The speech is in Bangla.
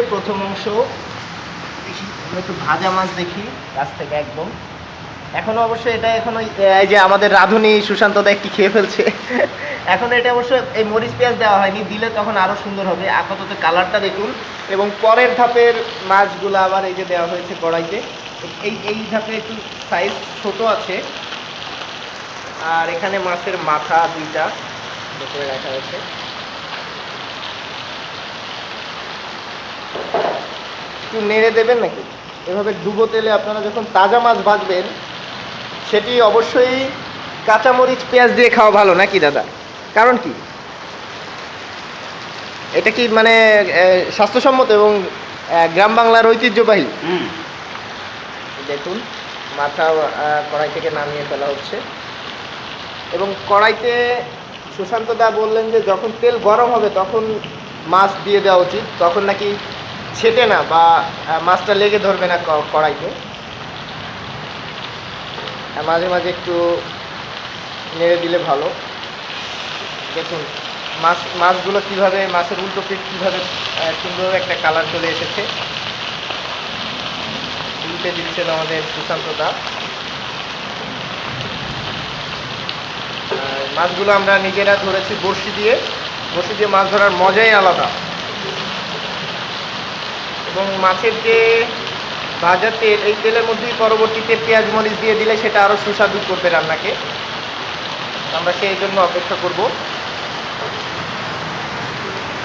প্রথম অংশ। একটু ভাজা মাছ দেখি, গাছ থেকে একদম। এখনও অবশ্য এটা এখনও, এই যে আমাদের রাঁধুনি সুশান্ত দা একটি খেয়ে ফেলছে। এখন এটা অবশ্য এই মরিচ পেঁয়াজ দেওয়া হয়নি, দিলে তখন আরও সুন্দর হবে। আপাতত কালারটা দেখুন। এবং পরের ধাপের মাছগুলো আবার এই যে দেওয়া হয়েছে কড়াইতে। এই এই ধাপে একটু সাইজ ছোট আছে। আর এখানে মাছের মাথা দুইটা। করে রাখা হয়েছে। একটু নেড়ে দেবেন নাকি? এভাবে ডুবো তেলে আপনারা যখন তাজা মাছ ভাজবেন সেটি অবশ্যই কাঁচামরিচ পেঁয়াজ দিয়ে খাওয়া ভালো নাকি দাদা? কারণ কি? এটা কি মানে স্বাস্থ্যসম্মত এবং গ্রাম বাংলার ঐতিহ্যবাহী? দেখুন মাথা কড়াই থেকে নামিয়ে ফেলা হচ্ছে। এবং কড়াইতে সুশান্ত দা বললেন যে যখন তেল গরম হবে তখন মাছ দিয়ে দেওয়া উচিত। তখন নাকি ছেটে না বা মাছটা লেগে ধরবে না কড়াইতে। মাঝে মাঝে একটু নেড়ে দিলে ভালো। দেখুন, মাছ, মাছগুলো কীভাবে, মাছের উল্টো পিঠ কীভাবে সুন্দর একটা কালার চলে এসেছে। উল্টে দিচ্ছেন আমাদের সুশান্ত দা মাছগুলো আমরা নিজেরা ধরেছি বড়শি দিয়ে। বড়শি দিয়ে মাছ ধরার মজাই আলাদা। এবং মাছের যে ভাজা তেল, এই তেলের মধ্যেই পরবর্তীতে পেঁয়াজ মরিচ দিয়ে দিলে সেটা আরও সুস্বাদু করবে রান্নাকে। আমরা সেই জন্য অপেক্ষা করব।